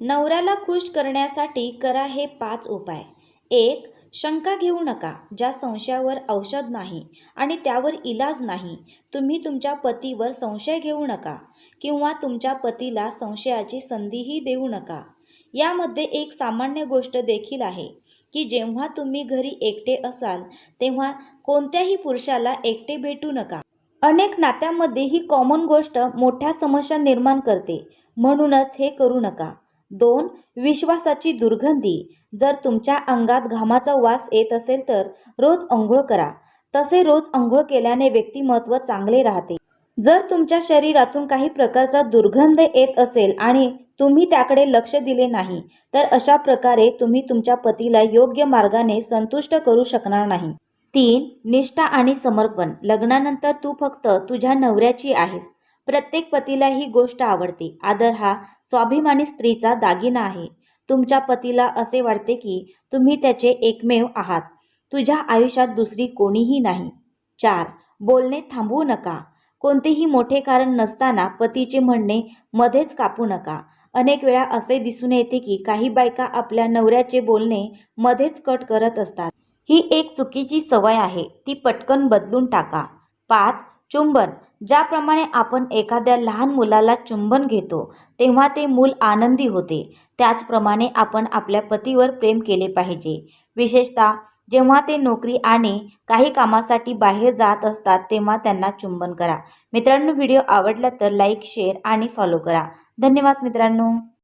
नवऱ्याला खुश करण्यासाठी करा हे पाच उपाय. एक शंका घेऊ नका ज्या संशयावर औषध नाही आणि त्यावर इलाज नाही. तुम्ही तुमच्या पतीवर संशय घेऊ नका किंवा तुमच्या पतीला संशयाची संधीही देऊ नका. यामध्ये एक सामान्य गोष्ट देखील आहे की जेव्हा तुम्ही घरी एकटे असाल तेव्हा कोणत्याही पुरुषाला एकटे भेटू नका. अनेक नात्यामध्ये ही कॉमन गोष्ट मोठ्या समस्या निर्माण करते. म्हणूनच हे करू नका. दोन विश्वासाची दुर्गंधी. जर तुमच्या अंगात घामाचा वास येत असेल तर रोज अंघोळ करा. तसे रोज अंघोळ केल्याने व्यक्तिमत्व चांगले राहते. जर तुमच्या शरीरातून काही प्रकारचा दुर्गंध येत असेल आणि तुम्ही त्याकडे लक्ष दिले नाही तर अशा प्रकारे तुम्ही तुमच्या पतीला योग्य मार्गाने संतुष्ट करू शकणार नाही. तीन निष्ठा आणि समर्पण. लग्नानंतर तू फक्त तुझ्या नवऱ्याची आहेस. प्रत्येक पतीला ही गोष्ट आवडते. आदर हा स्वाभिमानी स्त्रीचा दागिना आहे. तुमच्या पतीला असे वाटते की तुम्ही त्याचे एकमेव आहात. तुझ्या आयुष्यात दुसरी कोणीही नाही. चार बोलणे थांबवू नका. कोणतेही मोठे कारण नसताना पतीचे म्हणणे मध्येच कापू नका. अनेक वेळा असे दिसून येते की काही बायका आपल्या नवऱ्याचे बोलणे मध्येच कट करत असतात. ही एक चुकीची सवय आहे. ती पटकन बदलून टाका. पाच चुंबन. ज्याप्रमाणे आपण एखाद्या लहान मुलाला चुंबन घेतो तेव्हा ते मूल आनंदी होते. त्याचप्रमाणे आपण आपल्या पतीवर प्रेम केले पाहिजे. विशेषतः जेव्हा ते नोकरी आणि काही कामासाठी बाहेर जात असतात तेव्हा त्यांना चुंबन करा. मित्रांनो व्हिडिओ आवडला तर लाईक शेअर आणि फॉलो करा. धन्यवाद मित्रांनो.